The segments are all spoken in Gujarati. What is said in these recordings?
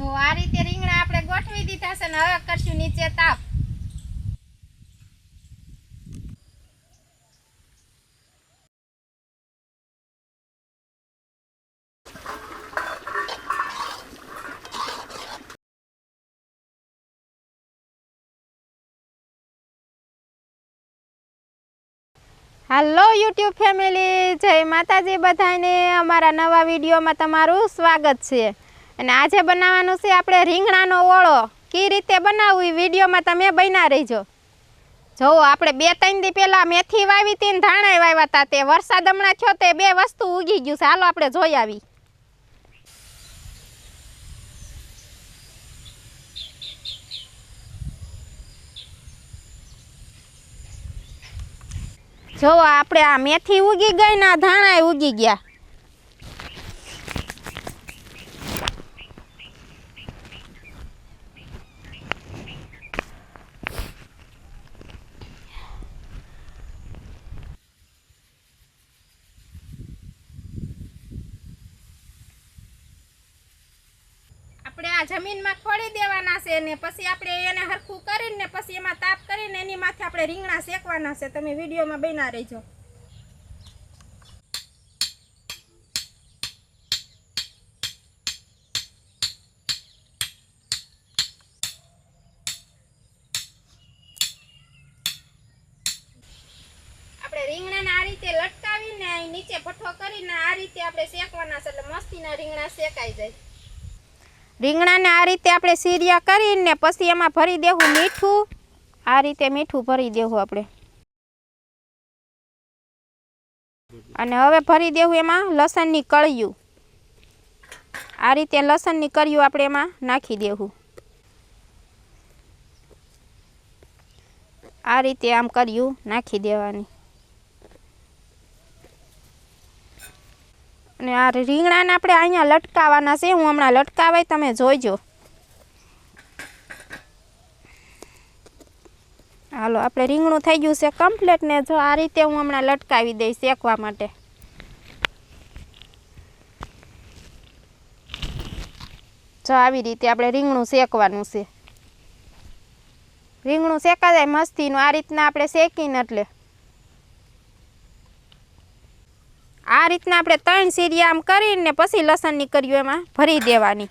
જો આ રીતે રીંગણા આપણે ગોઠવી દીધા છે ને હવે કરશું નીચે તાપ. હાલો યુટ્યુબ ફેમિલી, જય માતાજી બધાને. અમારા નવા વિડીયોમાં તમારું સ્વાગત છે. અને આજે બનાવવાનું છે, આપણે રીંગણાનો ઓળો કઈ રીતે બનાવવું એ વિડીયોમાં તમે બન્યા રહીજો. જોવો આપણે બે, ત્રણ દી પહેલાં મેથી વાવી હતી ને ધાણા વાવ્યા હતા, તે વરસાદ હમણાં થયો તે બે વસ્તુ ઉગી ગયું છે. હાલો આપણે જોઈ આવી. જોવો આપણે આ મેથી ઉગી ગઈ ને આ ધાણા ઉગી ગયા. આ જમીનમાં ખોડી દેવાના છે ને પછી આપણે એને હરખું કરીને પછી એમાં તાપ કરીને એની માથે આપણે રીંગણા શેકવાના છે. તમે વિડીયોમાં બના રહેજો. આપણે રીંગણાને આ રીતે લટકાવીને નીચે ભઠ્ઠો કરીને આ રીતે આપણે શેકવાના છે. એટલે મસ્તીના રીંગણા શેકાઈ જાય. રીંગણાને આ રીતે આપણે સીરિયા કરીને પછી એમાં ભરી દેવું મીઠું. આ રીતે મીઠું ભરી દેવું આપણે. અને હવે ભરી દેવું એમાં લસણની કળિયું. આ રીતે લસણની કળિયું આપણે એમાં નાખી દેવું. આ રીતે આમ કર્યું નાખી દેવાની. અને આ રીંગણાને આપણે અહીંયા લટકાવવાના છે, હું હમણાં લટકાવાય, તમે જોઈજો. હાલો, આપણે રીંગણું થઈ ગયું છે કમ્પ્લેટ ને જો આ રીતે હું હમણાં લટકાવી દઈશ શેકવા માટે. જો આવી રીતે આપણે રીંગણું શેકવાનું છે. રીંગણું શેકા જાય મસ્તીનું, આ રીતના આપણે શેકીને એટલે. આ રીતના આપણે ત્રણ સીરી આમ કરીને પછી લસણની કર્યું એમાં ભરી દેવાની.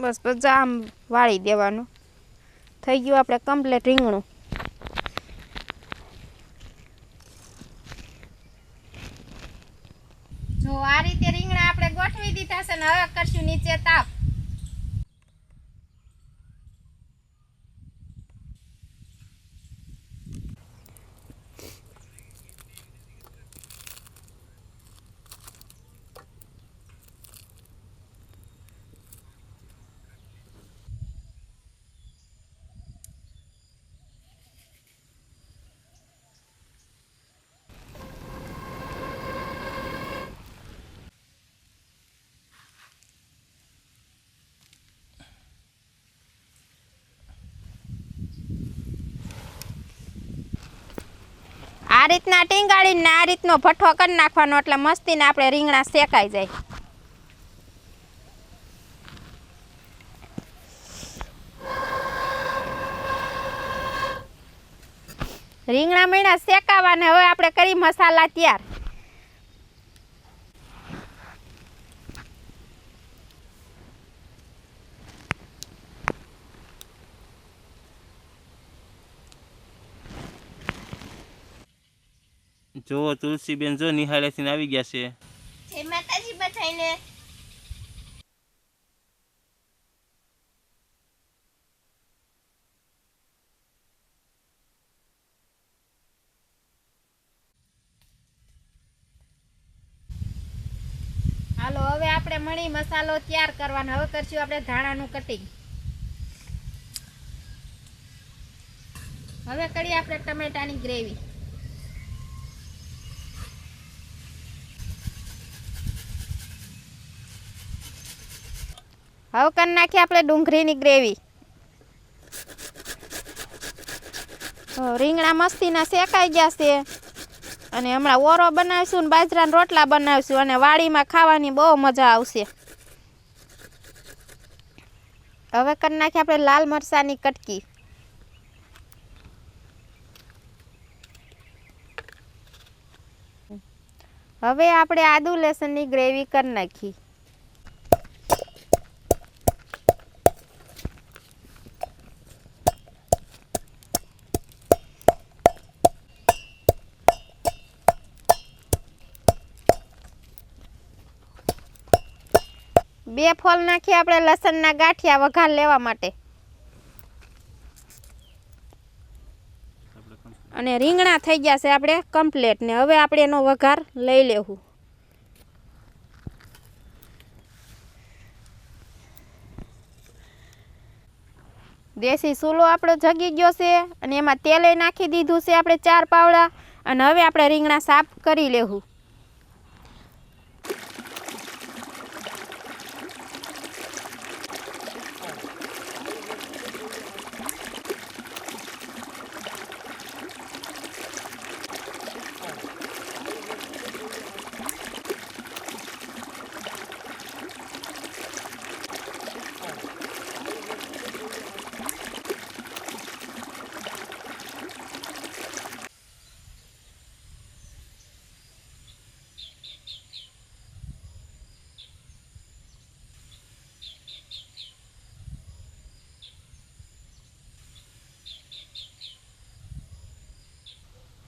બસ પછી આમ વાળી દેવાનું. થઈ ગયું આપણે કમ્પ્લેટ રીંગણું. જો આ રીતે રીંગણા આપણે ગોઠવી દીધા છે ને હવે કરશું નીચે તાપ. આ રીતના ટીંગાળીને આ રીતનો ભઠ્ઠો કરી નાખવાનો એટલે મસ્તીને આપણે રીંગણા શેકાઈ જાય. રીંગણા મીણા શેકાવાને, હવે આપણે કરી મસાલા તૈયાર. જો તુલસીબેન જો નિહાળેથી આવી ગયા છે. જય માતાજી બધાઈને હાલો હવે આપણે મળી મસાલો તૈયાર કરવાનો. હવે કરશું આપણે ધાણાનું કટિંગ હવે કરીએ આપણે ટમેટાની ગ્રેવી હવે કરી નાખીએ આપણે ડુંગળીની ગ્રેવી. રીંગણા મસ્તીના શેકાઈ ગયા છે. અને હમણાં ઓરો બનાવીશું ને બાજરાના રોટલા બનાવીશું અને વાડીમાં ખાવાની બહુ મજા આવશે. હવે કરી નાખીએ આપણે લાલ મરચાંની કટકી. હવે આપણે આદુ લસણની ગ્રેવી કરી નાખી. બે ફોલ નાખી આપણે લસણના ગાંઠિયા વઘાર લેવા માટે. અને રીંગણા થઈ ગયા છે આપણે કમ્પ્લેટ ને. હવે આપણે એનો વઘાર લઈ લેવું. દેશી સૂલો આપણો જગી ગયો છે અને એમાં તેલે નાખી દીધું છે આપણે ચાર પાવડા. અને હવે આપણે રીંગણા સાફ કરી લેવું.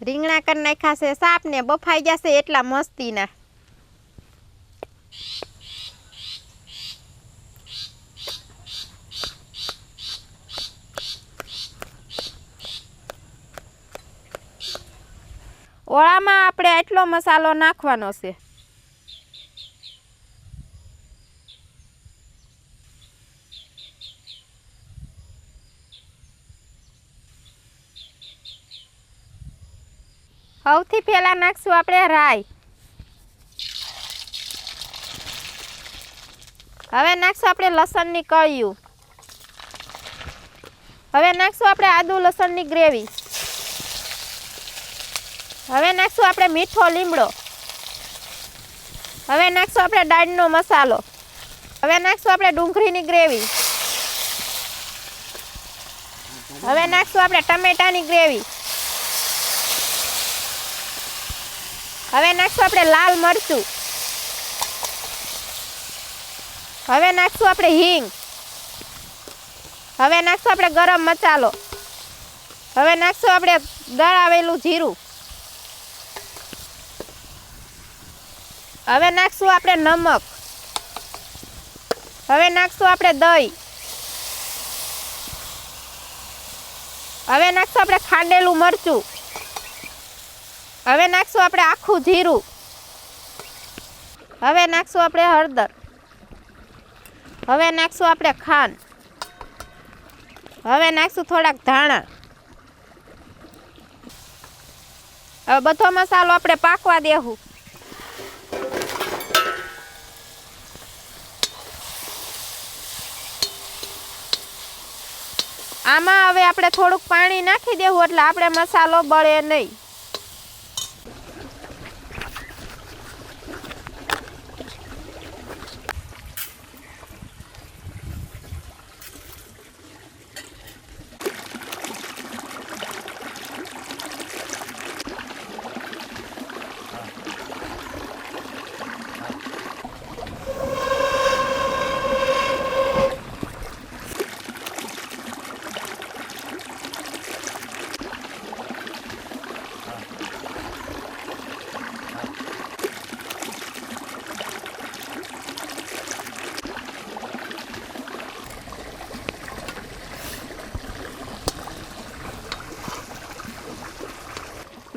રીંગણા કરી નાખ્યા સાપ ને બફાઈ જશે એટલા મસ્તીના. ઓળામાં આપણે આટલો મસાલો નાખવાનો છે. સૌથી પહેલાં નાખશું આપણે રાઈ. હવે નાખશું આપણે લસણની કળિયું. હવે નાખશું આપણે આદુ લસણની ગ્રેવી. હવે નાખશું આપણે મીઠો લીમડો. હવે નાખશું આપણે દાળનો મસાલો. હવે નાખશું આપણે ડુંગળીની ગ્રેવી. હવે નાખશું આપણે ટમેટાની ગ્રેવી. હવે નાખશું આપણે લાલ મરચું. હવે નાખશું આપણે હિંગ. હવે નાખશું આપણે ગરમ મસાલો. હવે નાખશું આપણે દળાવેલું જીરું. હવે નાખશું આપણે નમક. હવે નાખશું આપણે દહીં. હવે નાખશું આપણે ખાંડેલું મરચું. હવે નાખશું આપણે આખું જીરું. હવે નાખશું આપણે હળદર. હવે નાખશું આપણે ખાંડ. હવે નાખશું થોડાક ધાણા. હવે બધો મસાલો આપણે પાકવા દેવું આમાં હવે આપણે થોડુંક પાણી નાખી દેવું એટલે આપણે મસાલો બળે નહીં.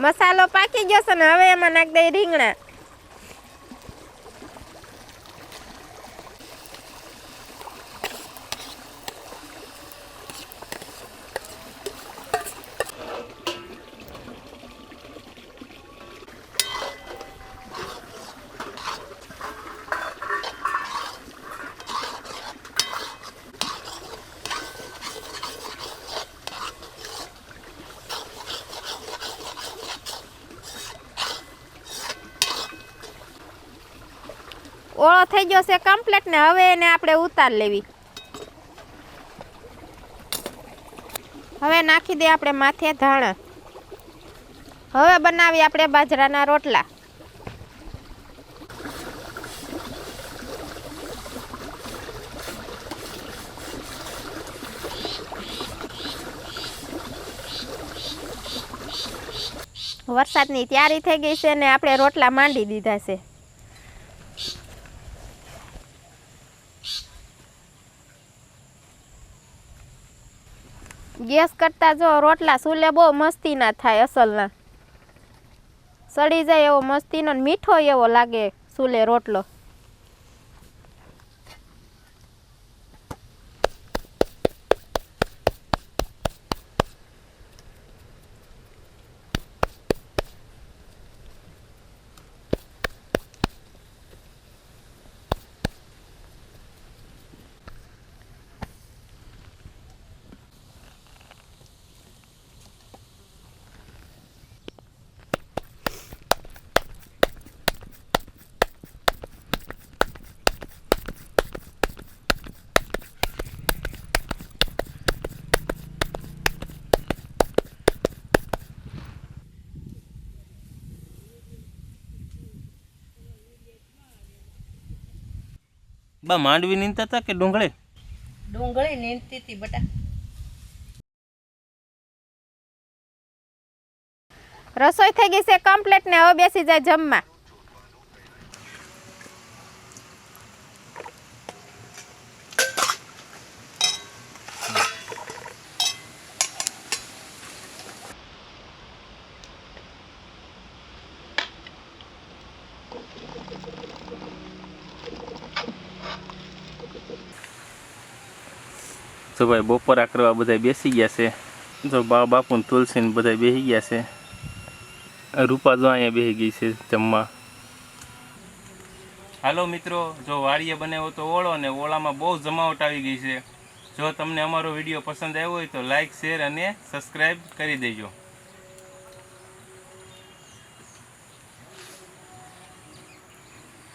મસાલો પાકી ગયો છે ને હવે એમાં નાખી દઈ રીંગણા. ઓળો થઈ ગયો છે કમ્પ્લીટ ને હવે એને આપણે ઉતાર લેવી. હવે નાખી દે આપણે માથે ધાણા. હવે બનાવી આપણે બાજરાના રોટલા. વરસાદની તૈયારી થઈ ગઈ છે ને આપણે રોટલા માંડી દીધા છે. ગેસ કરતા જો રોટલા સુલે બહુ મસ્તી ના થાય અસલના. સડી જાય એવો મસ્તીનો મીઠો એવો લાગે સુલે રોટલો. બા માંડવી નીંદતા હતા કે ડુંગળી? ડુંગળી નીંદતી હતી બટા. રસોઈ થઈ ગઈ છે કમ્પ્લીટ ને હવે બેસી જાય જમવા. તો ભાઈ બપોરા કરવા બધા બેસી ગયા છે. જો બા બાપુ ને તુલસી ને બધા બેસી ગયા છે. રૂપા જો અહીંયા બેસી ગઈ છે જમવા. હાલો મિત્રો, જો વાડીએ બનાવ્યો તો ઓળો ને ઓળામાં બહુ જમાવટ આવી ગઈ છે. જો તમને અમારો વીડિયો પસંદ આવ્યો હોય તો લાઈક શેર અને સબસ્ક્રાઈબ કરી દેજો.